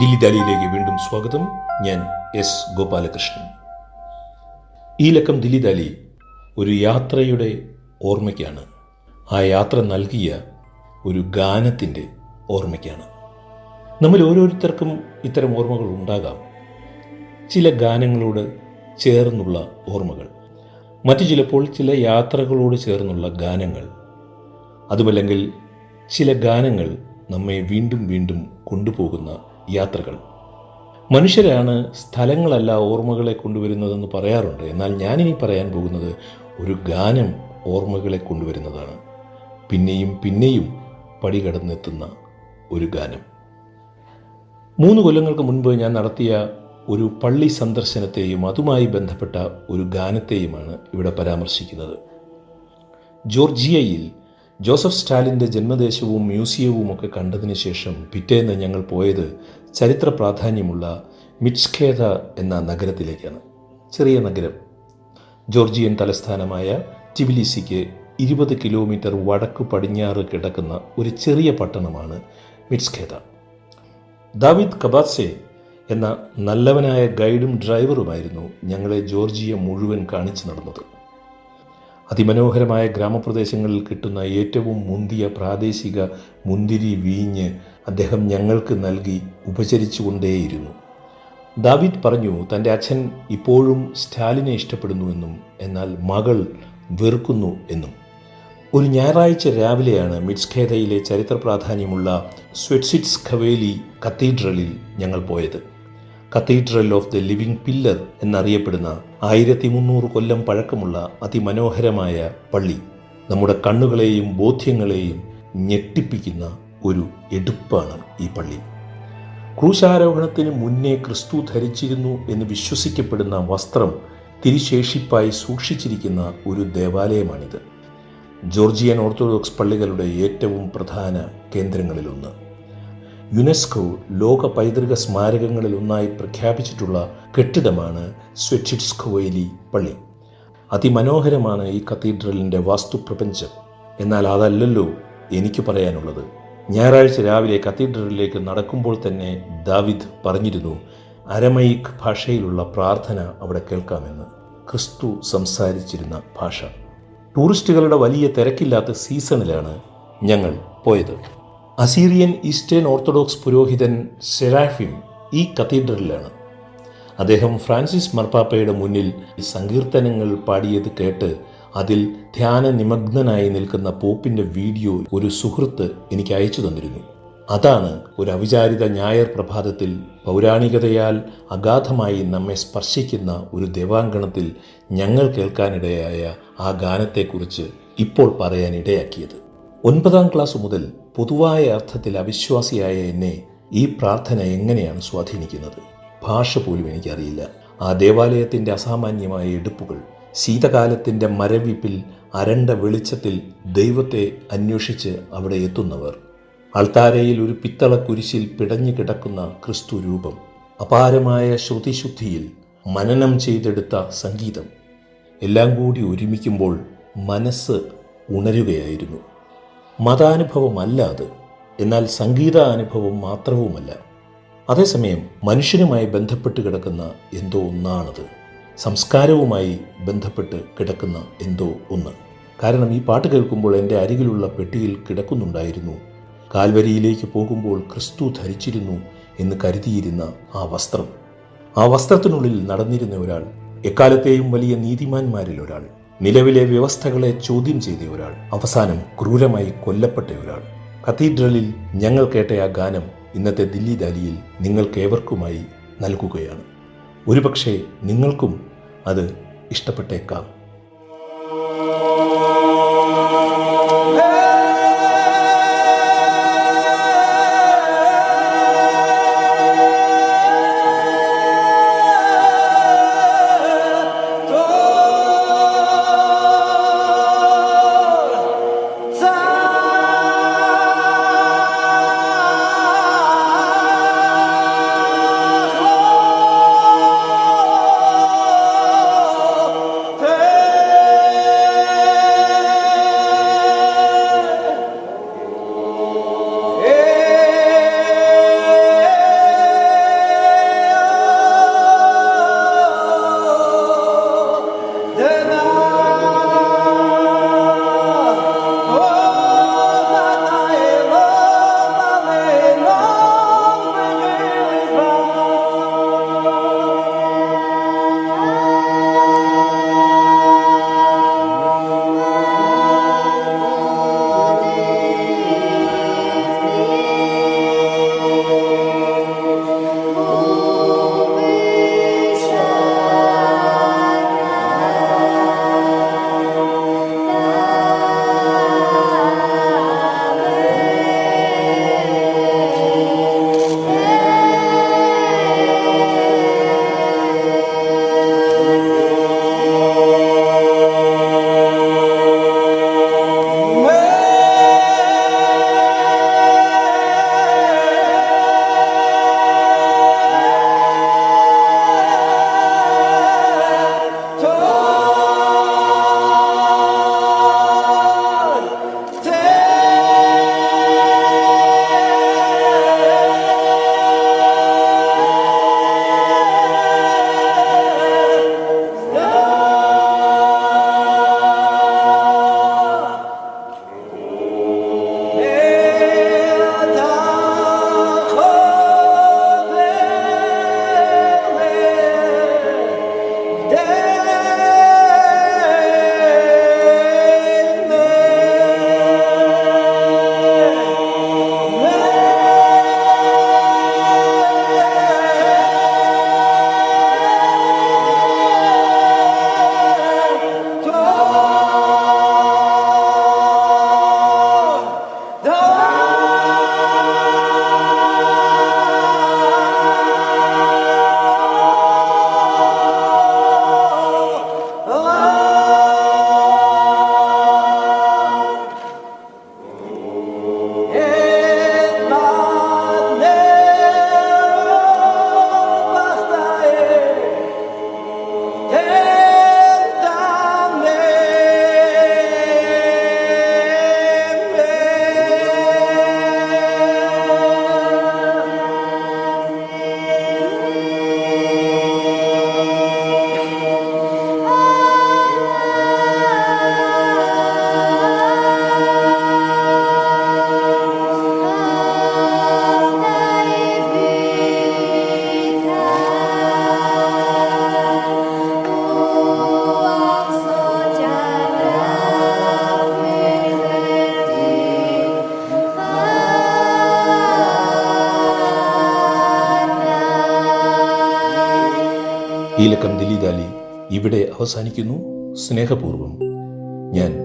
ദില്ലി ദാലിയിലേക്ക് വീണ്ടും സ്വാഗതം. ഞാൻ എസ് ഗോപാലകൃഷ്ണൻ. ഈ ലക്കം ദില്ലി ദാലി ഒരു യാത്രയുടെ ഓർമ്മയ്ക്കാണ്. ആ യാത്ര നൽകിയ ഒരു ഗാനത്തിന്റെ ഓർമ്മയ്ക്കാണ്. നമ്മൾ ഓരോരുത്തർക്കും ഇത്തരം ഓർമ്മകൾ ഉണ്ടാകാം. ചില ഗാനങ്ങളോട് ചേർന്നുള്ള ഓർമ്മകൾ മറ്റു ചിലപ്പോൾ ചില യാത്രകളോട് ചേർന്നുള്ള ഗാനങ്ങൾ അതുമല്ലെങ്കിൽ ചില ഗാനങ്ങൾ നമ്മെ വീണ്ടും വീണ്ടും കൊണ്ടുപോകുന്ന യാത്രകൾ. മനുഷ്യരാണ് സ്ഥലങ്ങളല്ല ഓർമ്മകളെ കൊണ്ടുവരുന്നതെന്ന് പറയാറുണ്ട്. എന്നാൽ ഞാനിനി പറയാൻ പോകുന്നത് ഒരു ഗാനം ഓർമ്മകളെ കൊണ്ടുവരുന്നതാണ്. പിന്നെയും പിന്നെയും പടി കടന്നെത്തുന്ന ഒരു ഗാനം. മൂന്ന് കൊല്ലങ്ങൾക്ക് മുൻപ് ഞാൻ നടത്തിയ ഒരു പള്ളി സന്ദർശനത്തെയും അതുമായി ബന്ധപ്പെട്ട ഒരു ഗാനത്തെയുമാണ് ഇവിടെ പരാമർശിക്കുന്നത്. ജോർജിയയിൽ ജോസഫ് സ്റ്റാലിന്റെ ജന്മദേശവും മ്യൂസിയവും ഒക്കെ കണ്ടതിന് ശേഷം പിറ്റേന്ന് ഞങ്ങൾ പോയത് ചരിത്ര പ്രാധാന്യമുള്ള മിറ്റ്സ്ഖേദ എന്ന നഗരത്തിലേക്കാണ്. ചെറിയ നഗരം. ജോർജിയൻ തലസ്ഥാനമായ ടിബിലിസിക്ക് ഇരുപത് കിലോമീറ്റർ വടക്ക് പടിഞ്ഞാറ് കിടക്കുന്ന ഒരു ചെറിയ പട്ടണമാണ് മിറ്റ്സ്ഖേദ. ദാവിദ് കബാസെ എന്ന നല്ലവനായ ഗൈഡും ഡ്രൈവറുമായിരുന്നു ഞങ്ങളെ ജോർജിയ മുഴുവൻ കാണിച്ചു നടന്നത്. അതിമനോഹരമായ ഗ്രാമപ്രദേശങ്ങളിൽ കിട്ടുന്ന ഏറ്റവും മുന്തിയ പ്രാദേശിക മുന്തിരി വീഞ്ഞ് അദ്ദേഹം ഞങ്ങൾക്ക് നൽകി ഉപചരിച്ചുകൊണ്ടേയിരുന്നു. ദാവിദ് പറഞ്ഞു തന്റെ അച്ഛൻ ഇപ്പോഴും സ്റ്റാലിനെ ഇഷ്ടപ്പെടുന്നുവെന്നും എന്നാൽ മകൾ വെറുക്കുന്നു എന്നും. ഒരു ഞായറാഴ്ച രാവിലെയാണ് മിഡ്സ്ഖേദയിലെ ചരിത്ര പ്രാധാന്യമുള്ള സ്വെറ്റ്സിറ്റ്സ് ഖവേലി കത്തീഡ്രലിൽ ഞങ്ങൾ പോയത്. Cathedral of the living pillar എന്നറിയപ്പെടുന്ന ആയിരത്തി മുന്നൂറ് കൊല്ലം പഴക്കമുള്ള അതിമനോഹരമായ പള്ളി നമ്മുടെ കണ്ണുകളെയും ബോധ്യങ്ങളെയും ഞെട്ടിപ്പിക്കുന്ന ഒരു എടുപ്പാണ് ഈ പള്ളി. ക്രൂശാരോഹണത്തിന് മുന്നേ ക്രിസ്തു ധരിച്ചിരുന്നു എന്ന് വിശ്വസിക്കപ്പെടുന്ന വസ്ത്രം തിരിശേഷിപ്പായി സൂക്ഷിച്ചിരിക്കുന്ന ഒരു ദേവാലയമാണിത്. ജോർജിയൻ ഓർത്തഡോക്സ് പള്ളികളുടെ ഏറ്റവും പ്രധാന കേന്ദ്രങ്ങളിലൊന്ന്. യുനെസ്കോ ലോക പൈതൃക സ്മാരകങ്ങളിലൊന്നായി പ്രഖ്യാപിച്ചിട്ടുള്ള കെട്ടിടമാണ് സ്വെറ്റിറ്റ്സ് ഖോയിലി പള്ളി. അതിമനോഹരമാണ് ഈ കത്തീഡ്രലിന്റെ വാസ്തുപ്രപഞ്ചം. എന്നാൽ അതല്ലല്ലോ എനിക്ക് പറയാനുള്ളത്. ഞായറാഴ്ച രാവിലെ കത്തീഡ്രലിലേക്ക് നടക്കുമ്പോൾ തന്നെ ദാവിദ് പറഞ്ഞിരുന്നു അരമയിക് ഭാഷയിലുള്ള പ്രാർത്ഥന അവിടെ കേൾക്കാമെന്ന്. ക്രിസ്തു സംസാരിച്ചിരുന്ന ഭാഷ. ടൂറിസ്റ്റുകളുടെ വലിയ തിരക്കില്ലാത്ത സീസണിലാണ് ഞങ്ങൾ പോയത്. അസീറിയൻ ഈസ്റ്റേൺ ഓർത്തഡോക്സ് പുരോഹിതൻ സെറാഫിം ഈ കത്തീഡ്രലിലാണ്. അദ്ദേഹം ഫ്രാൻസിസ് മർപ്പാപ്പയുടെ മുന്നിൽ സങ്കീർത്തനങ്ങൾ പാടിയത് കേട്ട് അതിൽ ധ്യാന നിമഗ്നനായി നിൽക്കുന്ന പോപ്പിന്റെ വീഡിയോ ഒരു സുഹൃത്ത് എനിക്ക് അയച്ചു തന്നിരുന്നു. അതാണ് ഒരു അവിചാരിത ഞായർ പ്രഭാതത്തിൽ പൗരാണികതയാൽ അഗാധമായി നമ്മെ സ്പർശിക്കുന്ന ഒരു ദേവാങ്കണത്തിൽ ഞങ്ങൾ കേൾക്കാനിടയായ ആ ഗാനത്തെക്കുറിച്ച് ഇപ്പോൾ പറയാനിടയാക്കിയത് ഒൻപതാം ക്ലാസ് മുതൽ പൊതുവായ അർത്ഥത്തിൽ അവിശ്വാസിയായ എന്നെ ഈ പ്രാർത്ഥന എങ്ങനെയാണ് സ്വാധീനിക്കുന്നത്? ഭാഷ പോലും എനിക്കറിയില്ല. ആ ദേവാലയത്തിന്റെ അസാമാന്യമായ എടുപ്പുകൾ ശീതകാലത്തിന്റെ മരവിപ്പിൽ അരണ്ട വെളിച്ചത്തിൽ ദൈവത്തെ അന്വേഷിച്ച് അവിടെ എത്തുന്നവർ. അൾത്താരയിൽ ഒരു പിത്തള കുരിശിൽ പിടഞ്ഞു കിടക്കുന്ന ക്രിസ്തു രൂപം. അപാരമായ ശ്രുതിശുദ്ധിയിൽ മനനം ചെയ്തെടുത്ത സംഗീതം. എല്ലാം കൂടി ഒരുമിക്കുമ്പോൾ മനസ്സ് ഉണരുകയായിരുന്നു. മതാനുഭവമല്ല അത് എന്നാൽ സംഗീതാനുഭവം മാത്രവുമല്ല. അതേസമയം മനുഷ്യനുമായി ബന്ധപ്പെട്ട് കിടക്കുന്ന എന്തോ ഒന്നാണത്. സംസ്കാരവുമായി ബന്ധപ്പെട്ട് കിടക്കുന്ന എന്തോ ഒന്ന്. കാരണം ഈ പാട്ട് കേൾക്കുമ്പോൾ എന്റെ അരികിലുള്ള പെട്ടിയിൽ കിടക്കുന്നുണ്ടായിരുന്നു. കാൽവരിയിലേക്ക് പോകുമ്പോൾ ക്രിസ്തു ധരിച്ചിരുന്നു എന്ന് കരുതിയിരുന്ന ആ വസ്ത്രം. ആ വസ്ത്രത്തിനുള്ളിൽ നടന്നിരുന്ന ഒരാൾ എക്കാലത്തെയും വലിയ നീതിമാന്മാരിൽ ഒരാൾ നിലവിലെ വ്യവസ്ഥകളെ ചോദ്യം ചെയ്ത ഒരാൾ അവസാനം ക്രൂരമായി കൊല്ലപ്പെട്ട ഒരാൾ. കത്തീഡ്രലിൽ ഞങ്ങൾ കേട്ട ആ ഗാനം ഇന്നത്തെ ദില്ലി ദാലിയിൽ നിങ്ങൾക്കേവർക്കുമായി നൽകുകയാണ്. ഒരുപക്ഷെ നിങ്ങൾക്കും അത് ഇഷ്ടപ്പെട്ടേക്കാം. ഈ ലക്കം ദില്ലിദാലി ഇവിടെ അവസാനിക്കുന്നു. സ്നേഹപൂർവം ഞാൻ